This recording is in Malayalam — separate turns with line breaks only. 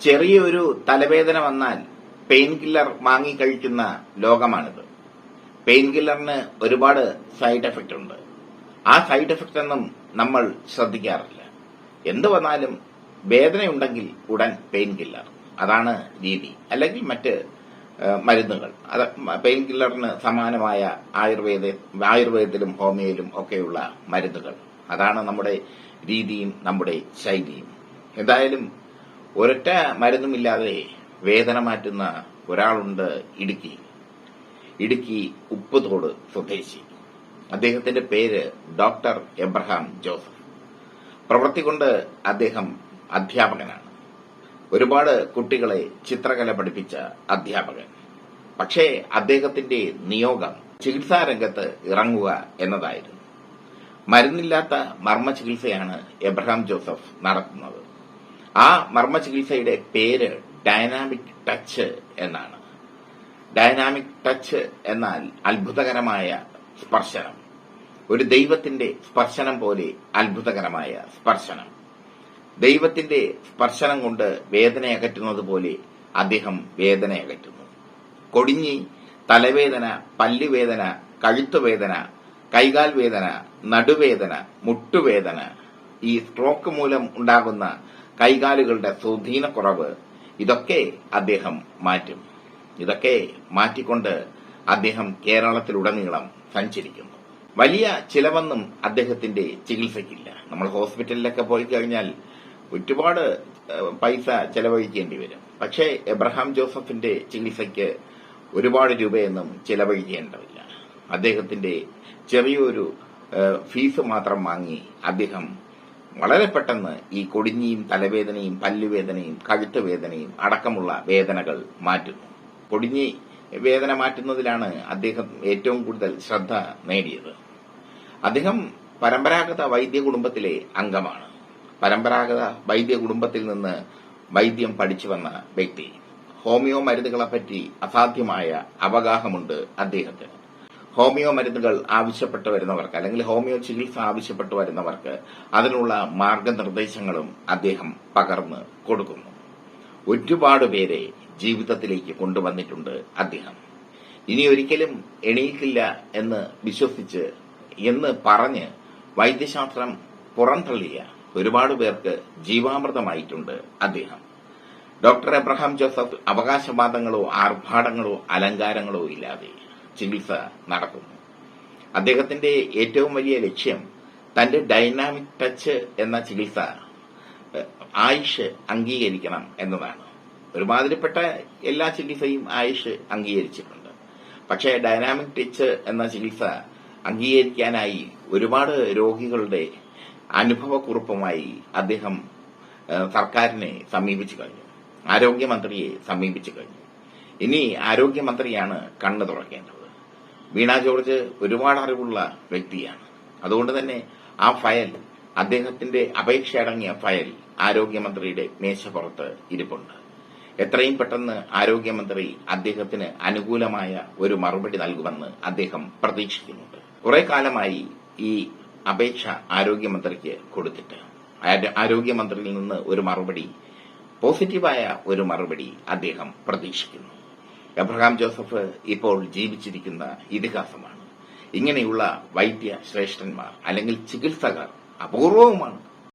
ചെറിയൊരു തലവേദന വന്നാൽ പെയിൻ കില്ലർ വാങ്ങി കഴിക്കുന്ന ലോകമാണിത്. പെയിൻ കില്ലറിന് ഒരുപാട് സൈഡ് എഫക്റ്റ് ഉണ്ട്. ആ സൈഡ് എഫക്റ്റ് ഒന്നും നമ്മൾ ശ്രദ്ധിക്കാറില്ല. എന്ത് വന്നാലും വേദനയുണ്ടെങ്കിൽ ഉടൻ പെയിൻ കില്ലർ. അതാണ് രീതി. അല്ലെങ്കിൽ മറ്റ് മരുന്നുകൾ. അത് പെയിൻ കില്ലറിന് സമാനമായ ആയുർവേദ ആയുർവേദത്തിലും ഹോമിയോയിലും ഒക്കെയുള്ള മരുന്നുകൾ. അതാണ് നമ്മുടെ രീതിയും നമ്മുടെ ശൈലിയും. എന്തായാലും ഒരൊറ്റ മരുന്നുമില്ലാതെ വേദന മാറ്റുന്ന ഒരാളുണ്ട് ഇടുക്കി. ഇടുക്കി ഉപ്പുതോട് സ്വദേശി. അദ്ദേഹത്തിന്റെ പേര് ഡോക്ടർ എബ്രഹാം ജോസഫ്. പ്രവൃത്തി കൊണ്ട് അദ്ദേഹം അധ്യാപകനാണ്. ഒരുപാട് കുട്ടികളെ ചിത്രകല പഠിപ്പിച്ച അധ്യാപകൻ. പക്ഷേ അദ്ദേഹത്തിന്റെ നിയോഗം ചികിത്സാ രംഗത്ത് ഇറങ്ങുക എന്നതായിരുന്നു. മരുന്നില്ലാത്ത മർമ്മ ചികിത്സയാണ് എബ്രഹാം ജോസഫ് നടത്തുന്നത്. ആ മർമ്മ ചികിത്സയുടെ പേര് ഡൈനാമിക് ടച്ച് എന്നാണ്. ഡൈനാമിക് ടച്ച് എന്നാൽ അത്ഭുതകരമായ സ്പർശനം. ഒരു ദൈവത്തിന്റെ സ്പർശനം പോലെ അത്ഭുതകരമായ സ്പർശനം. ദൈവത്തിന്റെ സ്പർശനം കൊണ്ട് വേദനയകറ്റുന്നത് പോലെ അദ്ദേഹം വേദനയകറ്റുന്നു കൊടിഞ്ഞി തലവേദന പല്ലുവേദന കഴുത്തുവേദന കൈകാൽ വേദന നടുവേദന മുട്ടുവേദന ഈ സ്ട്രോക്ക് മൂലം ഉണ്ടാകുന്ന കൈകാലുകളുടെ സ്വാധീനക്കുറവ് ഇതൊക്കെ അദ്ദേഹം മാറ്റും. ഇതൊക്കെ മാറ്റിക്കൊണ്ട് അദ്ദേഹം കേരളത്തിലുടനീളം സഞ്ചരിക്കുന്നു. വലിയ ചിലവൊന്നും അദ്ദേഹത്തിന്റെ ചികിത്സയ്ക്കില്ല. നമ്മൾ ഹോസ്പിറ്റലിലൊക്കെ പോയി കഴിഞ്ഞാൽ ഒരുപാട് പൈസ ചെലവഴിക്കേണ്ടി വരും. പക്ഷേ എബ്രഹാം ജോസഫിന്റെ ചികിത്സയ്ക്ക് ഒരുപാട് രൂപയൊന്നും ചെലവഴിക്കേണ്ടതില്ല. അദ്ദേഹത്തിന്റെ ചെറിയൊരു ഫീസ് മാത്രം വാങ്ങി അദ്ദേഹം വളരെ പെട്ടെന്ന് ഈ കൊടിഞ്ഞിയും തലവേദനയും പല്ലുവേദനയും കഴുത്ത് വേദനയും അടക്കമുള്ള വേദനകൾ മാറ്റുന്നു. കൊടിഞ്ഞി വേദന മാറ്റുന്നതിലാണ് അദ്ദേഹം ഏറ്റവും കൂടുതൽ ശ്രദ്ധ നേടിയത്. അദ്ദേഹം പരമ്പരാഗത വൈദ്യ കുടുംബത്തിലെ അംഗമാണ്. പരമ്പരാഗത വൈദ്യ കുടുംബത്തിൽ നിന്ന് വൈദ്യം പഠിച്ചു വന്ന വ്യക്തി. ഹോമിയോ മരുന്നുകളെപ്പറ്റി അസാധ്യമായ അവഗാഹമുണ്ട് അദ്ദേഹത്തിന്. ഹോമിയോ മരുന്നുകൾ ആവശ്യപ്പെട്ടു വരുന്നവർക്ക് അല്ലെങ്കിൽ ഹോമിയോ ചികിത്സ ആവശ്യപ്പെട്ടു വരുന്നവർക്ക് അതിനുള്ള മാർഗനിർദ്ദേശങ്ങളും അദ്ദേഹം പകർന്ന് കൊടുക്കുന്നു. ഒരുപാട് പേരെ ജീവിതത്തിലേക്ക് കൊണ്ടുവന്നിട്ടുണ്ട് അദ്ദേഹം. ഇനി ഒരിക്കലും എണീക്കില്ല എന്ന് വിശ്വസിച്ച് എന്ന് പറഞ്ഞ് വൈദ്യശാസ്ത്രം പുറന്തള്ളിയ ഒരുപാട് പേർക്ക് ജീവാമൃതമായിട്ടുണ്ട് അദ്ദേഹം. ഡോക്ടർ എബ്രഹാം ജോസഫ് അവകാശവാദങ്ങളോ ആർഭാടങ്ങളോ അലങ്കാരങ്ങളോ ഇല്ലാതെ ചികിത്സ നടക്കുന്നു. അദ്ദേഹത്തിന്റെ ഏറ്റവും വലിയ ലക്ഷ്യം തന്റെ ഡൈനാമിക് ടച്ച് എന്ന ചികിത്സ ആയുഷ് അംഗീകരിക്കണം എന്നതാണ്. ഒരുമാതിരിപ്പെട്ട എല്ലാ ചികിത്സയും ആയുഷ് അംഗീകരിച്ചിട്ടുണ്ട്. പക്ഷേ ഡൈനാമിക് ടച്ച് എന്ന ചികിത്സ അംഗീകരിക്കാനായി ഒരുപാട് രോഗികളുടെ അനുഭവക്കുറിപ്പുമായി അദ്ദേഹം സർക്കാരിനെ സമീപിച്ചു കഴിഞ്ഞു. ആരോഗ്യമന്ത്രിയെ സമീപിച്ചു കഴിഞ്ഞു. ഇനി ആരോഗ്യമന്ത്രിയാണ് കണ്ണു തുറക്കേണ്ടത്. വീണ ജോർജ് ഒരുപാട് അറിവുള്ള വ്യക്തിയാണ്. അതുകൊണ്ട് തന്നെ ആ ഫയൽ അദ്ദേഹത്തിന്റെ അപേക്ഷ അടങ്ങിയ ഫയൽ ആരോഗ്യമന്ത്രിയുടെ മേശപ്പുറത്ത് ഇരിപ്പുണ്ട്. എത്രയും പെട്ടെന്ന് ആരോഗ്യമന്ത്രി അദ്ദേഹത്തിന് അനുകൂലമായ ഒരു മറുപടി നൽകുമെന്ന് അദ്ദേഹം പ്രതീക്ഷിക്കുന്നുണ്ട്. കുറെ കാലമായി ഈ അപേക്ഷ ആരോഗ്യമന്ത്രിക്ക് കൊടുത്തിട്ട് ആരോ- ആരോഗ്യമന്ത്രിയിൽ നിന്ന് ഒരു മറുപടി പോസിറ്റീവായ ഒരു മറുപടി അദ്ദേഹം പ്രതീക്ഷിക്കുന്നു. എബ്രഹാം ജോസഫ് ഇപ്പോൾ ജീവിച്ചിരിക്കുന്ന ഇതിഹാസമാണ്. ഇങ്ങനെയുള്ള വൈദ്യ ശ്രേഷ്ഠന്മാർ അല്ലെങ്കിൽ ചികിത്സകർ അപൂർവവുമാണ്.